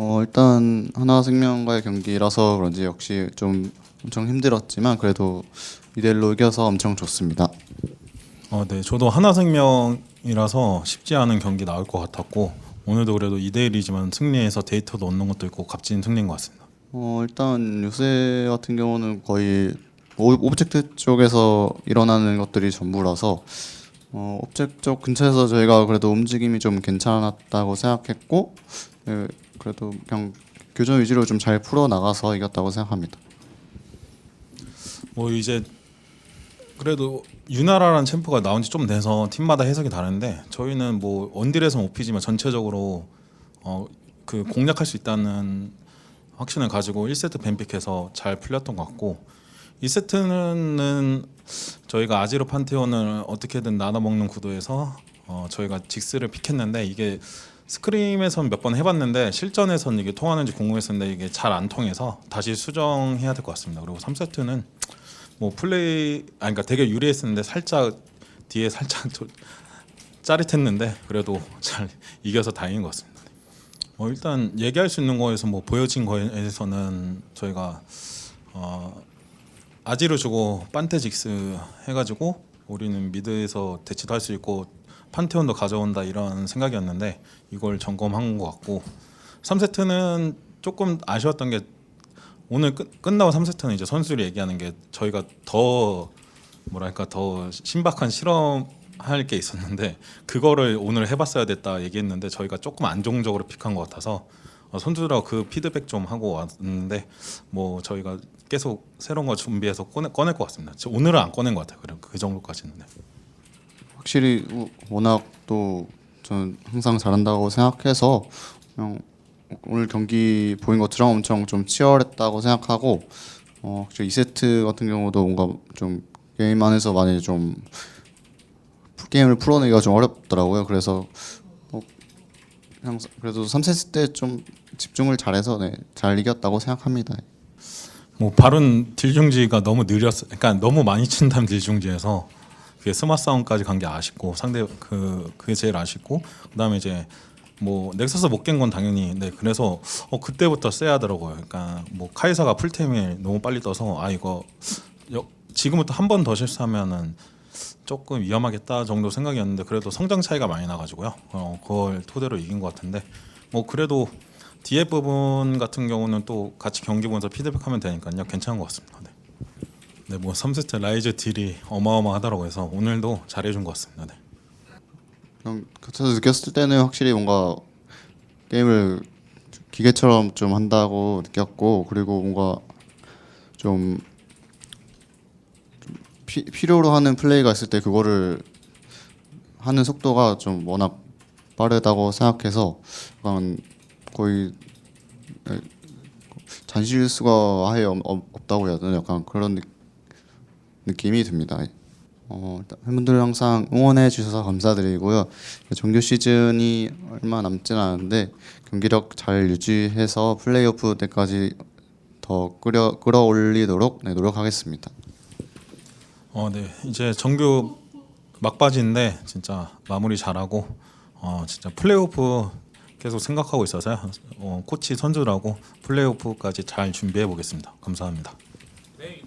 어, 일단 하나생명과의 경기라서 그런지 역시 좀 엄청 힘들었지만 그래도 2대1로 이겨서 엄청 좋습니다. 어, 네, 저도 하나생명이라서 쉽지 않은 경기 나올 것 같았고 오늘도 그래도 2대 1이지만 승리해서 데이터도 얻는 것도 있고 값진 승리인 것 같습니다. 어, 일단 요새 같은 경우는 거의 오- 오브젝트 쪽에서 일어나는 것들이 전부라서 어, 오브젝트 쪽 근처에서 저희가 그래도 움직임이 좀 괜찮았다고 생각했고 네, 그래도 그냥 교전 위주로 좀 잘 풀어 나가서 이겼다고 생각합니다. 뭐 이제 그래도 유나라라는 챔프가 나온 지 좀 돼서 팀마다 해석이 다른데 저희는 뭐 원딜에서 못 피지만 전체적으로 어 그 공략할 수 있다는 확신을 가지고 1세트 뱀픽해서 잘 풀렸던 것 같고 2세트는 저희가 아지로 판테온을 어떻게든 나눠 먹는 구도에서 어 저희가 직스를 픽했는데 이게 스크림에선 몇 번 해봤는데 실전에선 이게 통하는지 궁금했었는데 이게 잘 안 통해서 다시 수정해야 될 것 같습니다. 그리고 3세트는 뭐 플레이 아 그러니까 되게 유리했었는데 살짝 뒤에 살짝 좀 짜릿했는데 그래도 잘 이겨서 다행인 것 같습니다. 어 일단 얘기할 수 있는 거에서 뭐 보여진 거에서는 저희가 어 아지를 주고 판테직스 해가지고 우리는 미드에서 대치도 할 수 있고 판테온도 가져온다 이런 생각이었는데 이걸 점검한 것 같고 3세트는 조금 아쉬웠던 게 오늘 끝, 끝나고 3세트는 이제 선수들이 얘기하는 게 저희가 더 뭐랄까 더 신박한 실험할 게 있었는데 그거를 오늘 해봤어야 됐다 얘기했는데 저희가 조금 안정적으로 픽한 것 같아서 어, 선수들하고 그 피드백 좀 하고 왔는데 뭐 저희가 계속 새로운 거 준비해서 꺼내, 꺼낼 것 같습니다. 저 오늘은 안 꺼낸 것 같아요. 그 정도까지는. 네. 확실히 우- 워낙 또 저는 항상 잘한다고 생각해서 그냥 오늘 경기 보인 것처럼 엄청 좀 치열했다고 생각하고 어, 확실히 2세트 같은 경우도 뭔가 좀 게임 안에서 많이 좀 풀- 게임을 풀어내기가 좀 어렵더라고요. 그래서 어, 그냥 그래도 3세트 때 좀 집중을 잘해서 네, 잘 이겼다고 생각합니다. 뭐 발은 딜중지가 너무 느렸어. 그러니까 너무 많이 친다면 딜중지에서 그게 스마 싸움까지 간 게 아쉽고 상대 그 그게 제일 아쉽고 그다음에 이제 뭐 넥서스 못 깬 건 당연히 네 그래서 어 그때부터 쎄하더라고요. 그러니까 뭐 카이사가 풀템이 너무 빨리 떠서 아 이거 여, 지금부터 한 번 더 실수하면은 조금 위험하겠다 정도 생각이었는데 그래도 성장 차이가 많이 나가지고요. 어 그걸 토대로 이긴 것 같은데 뭐 그래도 뒤에 부분 같은 경우는 또 같이 경기 보면서 피드백하면 되니까요. 괜찮은 것 같습니다. 네. 네, 뭐 3세트 라이즈 딜이 어마어마하더라고요. 해서 오늘도 잘해준 것 같습니다. 네. 그냥 곁에서 느꼈을 때는 확실히 뭔가 게임을 기계처럼 좀 한다고 느꼈고 그리고 뭔가 좀, 좀 피, 필요로 하는 플레이가 있을 때 그거를 하는 속도가 좀 워낙 빠르다고 생각해서 약간 거의 네, 잔실수가 아예 없, 없- 없다고 해야 되나 약간 그런 느, 느낌이 듭니다. 어, 팬분들 항상 응원해 주셔서 감사드리고요. 정규 시즌이 얼마 남지는 않은데 경기력 잘 유지해서 플레이오프 때까지 더 끌어 끌어올리도록 네, 노력하겠습니다. 어, 네. 이제 정규 막바지인데 진짜 마무리 잘하고 어, 진짜 플레이오프 계속 생각하고 있어서요. 어, 코치 선수들하고 플레이오프까지 잘 준비해 보겠습니다. 감사합니다.